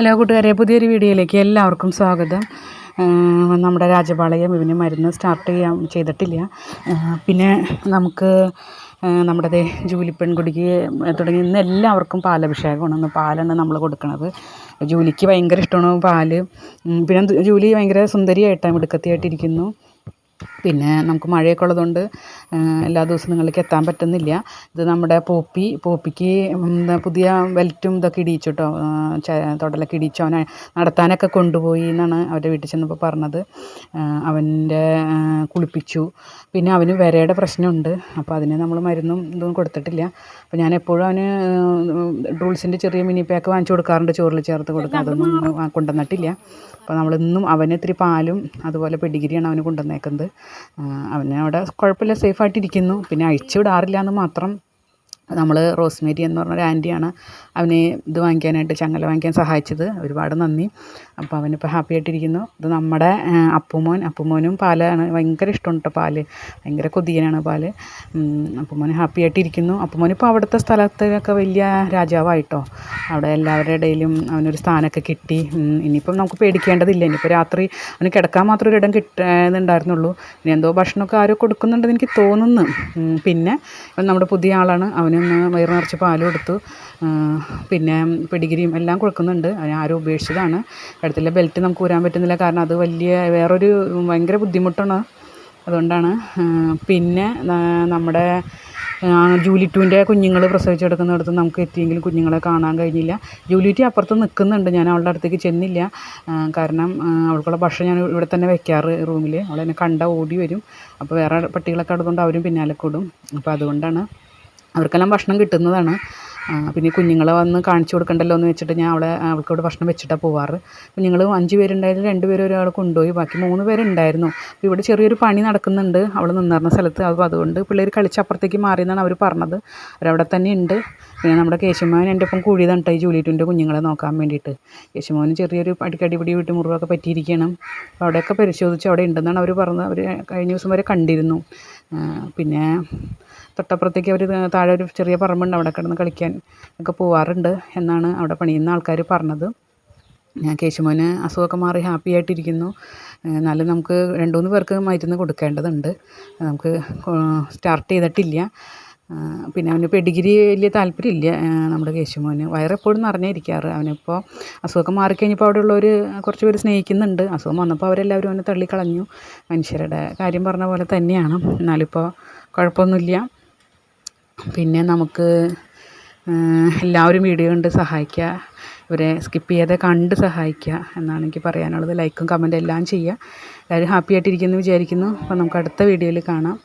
Hello കൂട്ടുകാരെ പുതിയൊരു വീഡിയോയിലേക്ക് എല്ലാവർക്കും സ്വാഗതം. നമ്മുടെ രാജപാളയം ഇവന് മരുന്ന് സ്റ്റാർട്ട് ചെയ്യാൻ ചെയ്തിട്ടില്ല. പിന്നെ നമുക്ക് നമ്മുടെ ജൂലി പെൺകുടിക്ക് തുടങ്ങി ഇന്ന് എല്ലാവർക്കും പാലഭിഷേകമാണ്. ഇന്ന് പാലാണ് നമ്മൾ കൊടുക്കുന്നത് ജൂലിക്ക് ഭയങ്കര ഇഷ്ടമാണ് പാൽ. പിന്നെ ജൂലി ഭയങ്കര സുന്ദരിയായിട്ടാണ് മിടുക്കത്തിയായിട്ടിരിക്കുന്നു. പിന്നെ നമുക്ക് മഴയൊക്കെ ഉള്ളതുകൊണ്ട് എല്ലാ ദിവസവും നിങ്ങളിലേക്ക് എത്താൻ പറ്റുന്നില്ല. ഇത് നമ്മുടെ പോപ്പി പോപ്പിക്ക് എന്താ പുതിയ വെൽറ്റും ഇതൊക്കെ ഇടിയിച്ചു കേട്ടോ തൊടലൊക്കെ ഇടിച്ചു അവനെ നടത്താനൊക്കെ കൊണ്ടുപോയി എന്നാണ് അവരുടെ വീട്ടിൽ ചെന്നപ്പോൾ പറഞ്ഞത്. അവന്റെ കുളിപ്പിച്ചു. പിന്നെ അവന് വിരയുടെ പ്രശ്നമുണ്ട്. അപ്പോൾ അതിന് നമ്മൾ മരുന്നും ഇതൊന്നും കൊടുത്തിട്ടില്ല. അപ്പോൾ ഞാൻ എപ്പോഴും അവന് ഡ്രൂൾസിന്റെ ചെറിയ മിനി പാക്ക് വാങ്ങിച്ചു കൊടുക്കാറുണ്ട് ചോറിൽ ചേർത്ത് കൊടുക്കുക അതൊന്നും കൊണ്ടുവന്നിട്ടില്ല. അപ്പോൾ നമ്മളിന്നും അവന് ഇത്തിരി പാലും അതുപോലെ പെഡിഗിരിയാണ് അവന് കൊണ്ടുവന്നേക്കുന്നത്. ആ, അവന് അവിടെ കുഴപ്പമില്ല സേഫായിട്ടിരിക്കുന്നു പിന്നെ അഴിച്ചു വിടാറില്ല എന്ന് മാത്രം നമ്മൾ റോസ്മേരി എന്ന് പറഞ്ഞൊരു ആന്റിയാണ്. അവനെ ഇത് വാങ്ങിക്കാനായിട്ട് ചങ്ങല വാങ്ങിക്കാൻ സഹായിച്ചത്. ഒരുപാട് നന്ദി. അപ്പോൾ അവനിപ്പോൾ ഹാപ്പി ആയിട്ടിരിക്കുന്നു. ഇത് നമ്മുടെ അപ്പുമോൻ. അപ്പുമോനും പാലാണ് ഭയങ്കര ഇഷ്ടമുണ്ട് കേട്ടോ പാൽ. ഭയങ്കര കൊതിയനാണ് പാൽ. അപ്പുമോൻ ഹാപ്പി ആയിട്ടിരിക്കുന്നു. അപ്പുമോൻ ഇപ്പോൾ അവിടുത്തെ സ്ഥലത്തൊക്കെ വലിയ രാജാവായിട്ടോ. അവിടെ എല്ലാവരുടെ ഇടയിലും അവനൊരു സ്ഥാനമൊക്കെ കിട്ടി. ഇനിയിപ്പം നമുക്ക് പേടിക്കേണ്ടതില്ല. ഇനിയിപ്പോൾ രാത്രി അവന് കിടക്കാൻ മാത്രം ഒരു ഇടം കിട്ടുന്നുണ്ടായിരുന്നുള്ളൂ ഇനി എന്തോ ഭക്ഷണമൊക്കെ ആരോ കൊടുക്കുന്നുണ്ടെന്ന് എനിക്ക് തോന്നുന്നു. പിന്നെ നമ്മുടെ പുതിയ ആളാണ്. അവനൊന്ന് വയറ് നിറച്ച് പാലും എടുത്തു. പിന്നെ പെഡിഗ്രിയും എല്ലാം കൊടുക്കുന്നുണ്ട്. ആരും ഉപേക്ഷിച്ചതാണ്. കഴുത്തിലെ ബെൽറ്റ് നമുക്ക് ഊരാൻ പറ്റുന്നില്ല. കാരണം അത് വലിയ വേറൊരു ഭയങ്കര ബുദ്ധിമുട്ടാണ്. അതുകൊണ്ടാണ് പിന്നെ നമ്മുടെ ജൂലിറ്റുവിന്റെ കുഞ്ഞുങ്ങൾ പ്രസവിച്ചെടുക്കുന്നിടത്ത് നമുക്ക് എത്തിയെങ്കിലും കുഞ്ഞുങ്ങളെ കാണാൻ കഴിഞ്ഞില്ല. ജൂലിറ്റി അപ്പുറത്ത് നിൽക്കുന്നുണ്ട്. ഞാൻ അവളുടെ അടുത്തേക്ക് ചെന്നില്ല. കാരണം അവൾക്കുള്ള ഭക്ഷണം ഞാൻ ഇവിടെ തന്നെ വെക്കാറ് റൂമിൽ അവളെന്നെ കണ്ട ഓടി വരും. അപ്പോൾ വേറെ പട്ടികളൊക്കെ അടുത്തുകൊണ്ട് അവരും പിന്നാലെ കൂടും. അപ്പോൾ അതുകൊണ്ടാണ് അവർക്കെല്ലാം ഭക്ഷണം കിട്ടുന്നതാണ്. പിന്നെ കുഞ്ഞുങ്ങളെ വന്ന് കാണിച്ചു കൊടുക്കണ്ടല്ലോ എന്ന് വെച്ചിട്ട് ഞാൻ അവളെ അവൾക്ക് അവിടെ ഭക്ഷണം വെച്ചിട്ടാണ് പോവാറ്. കുഞ്ഞുങ്ങൾ അഞ്ച് പേരുണ്ടായാലും രണ്ട് പേര് ഒരാൾ കൊണ്ടുപോയി ബാക്കി മൂന്ന് പേരുണ്ടായിരുന്നു. അപ്പോൾ ഇവിടെ ചെറിയൊരു പണി നടക്കുന്നുണ്ട് അവൾ നിന്നിരുന്ന സ്ഥലത്ത്. അപ്പോൾ അതുകൊണ്ട് പിള്ളേർ കളിച്ച് അപ്പുറത്തേക്ക് മാറിയെന്നാണ് അവർ പറഞ്ഞത്. അവരവിടെ തന്നെ ഉണ്ട്. പിന്നെ നമ്മുടെ കേശുമോൻ എന്റെ ഒപ്പം കൂടിയതാണ് കേട്ടോ ഈ കുഞ്ഞുങ്ങളെ നോക്കാൻ വേണ്ടിയിട്ട്. കേശുമോന് ചെറിയൊരു അടിക്കടിപിടി വീട്ടു മുറിവൊക്കെ പറ്റിയിരിക്കണം. അപ്പോൾ അവിടെയൊക്കെ പരിശോധിച്ച് അവിടെ ഉണ്ടെന്നാണ് അവർ പറഞ്ഞത്. അവർ കഴിഞ്ഞ ദിവസം വരെ കണ്ടിരുന്നു. പിന്നെ തൊട്ടപ്പുറത്തേക്ക് അവർ താഴെ ഒരു ചെറിയ പറമ്പുണ്ട്. അവിടെ കിടന്ന് കളിക്കാൻ ഒക്കെ പോവാറുണ്ട് എന്നാണ് അവിടെ പണിയുന്ന ആൾക്കാർ പറഞ്ഞത്. ഞാൻ കേശുമോന് അസുഖമൊക്കെ മാറി ഹാപ്പി ആയിട്ടിരിക്കുന്നു. എന്നാലും നമുക്ക് രണ്ട് മൂന്ന് പേർക്ക് മരുന്ന് കൊടുക്കേണ്ടതുണ്ട്. നമുക്ക് സ്റ്റാർട്ട് ചെയ്തിട്ടില്ല. പിന്നെ അവന് പെഡിഗ്രി വലിയ താല്പര്യമില്ല നമ്മുടെ കേശുമോന്. വയറെപ്പോഴും നിറഞ്ഞിരിക്കാറ്. അവനിപ്പോൾ അസുഖമൊക്കെ മാറിക്കഴിഞ്ഞപ്പോൾ അവിടെയുള്ളവർ കുറച്ച് പേര് സ്നേഹിക്കുന്നുണ്ട്. അസുഖം വന്നപ്പോൾ അവരെല്ലാവരും അവനെ തള്ളിക്കളഞ്ഞു. മനുഷ്യരുടെ കാര്യം പറഞ്ഞ പോലെ തന്നെയാണ്. എന്നാലിപ്പോൾ കുഴപ്പമൊന്നുമില്ല. പിന്നെ നമുക്ക് എല്ലാവരും വീഡിയോ കണ്ട് സഹായിക്കുക. ഇവരെ സ്കിപ്പ് ചെയ്യാതെ കണ്ട് സഹായിക്കുക എന്നാണ് എനിക്ക് പറയാനുള്ളത്. ലൈക്കും കമന്റും എല്ലാം ചെയ്യുക. എല്ലാവരും ഹാപ്പി ആയിട്ടിരിക്കുന്നു വിചാരിക്കുന്നു. അപ്പോൾ നമുക്ക് അടുത്ത വീഡിയോയിൽ കാണാം.